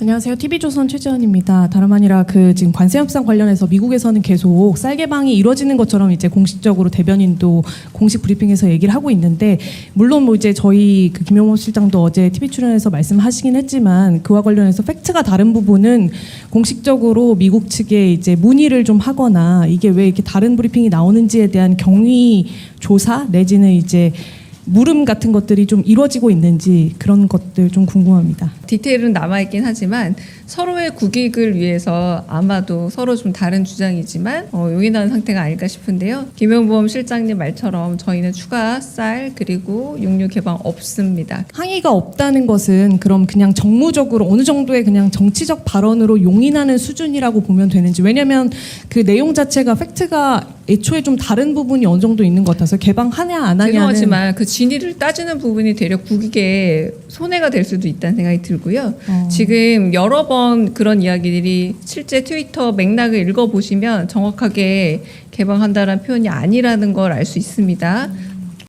안녕하세요. TV조선 최지원입니다. 다름 아니라 그 지금 관세 협상 관련해서 미국에서는 계속 쌀 개방이 이루어지는 것처럼 이제 공식적으로 대변인도 공식 브리핑에서 얘기를 하고 있는데 물론 뭐 이제 저희 그 김용호 실장도 어제 TV 출연해서 말씀하시긴 했지만 그와 관련해서 팩트가 다른 부분은 공식적으로 미국 측에 이제 문의를 좀 하거나 이게 왜 이렇게 다른 브리핑이 나오는지에 대한 경위 조사 내지는 이제 물음 같은 것들이 좀 이루어지고 있는지 그런 것들 좀 궁금합니다. 디테일은 남아있긴 하지만 서로의 국익을 위해서 아마도 서로 좀 다른 주장이지만 어, 용인하는 상태가 아닐까 싶은데요. 김영범 실장님 말처럼 저희는 추가 쌀 그리고 육류 개방 없습니다. 항의가 없다는 것은 그럼 그냥 정무적으로 어느 정도의 그냥 정치적 발언으로 용인하는 수준이라고 보면 되는지 왜냐하면 그 내용 자체가 팩트가 애초에 좀 다른 부분이 어느 정도 있는 것 같아서 개방하냐 안 하냐는 죄송하지만 그 진위를 따지는 부분이 되려 국익에 손해가 될 수도 있다는 생각이 들고요. 어. 지금 여러 번 그런 이야기들이 실제 트위터 맥락을 읽어보시면 정확하게 개방한다는 표현이 아니라는 걸 알 수 있습니다.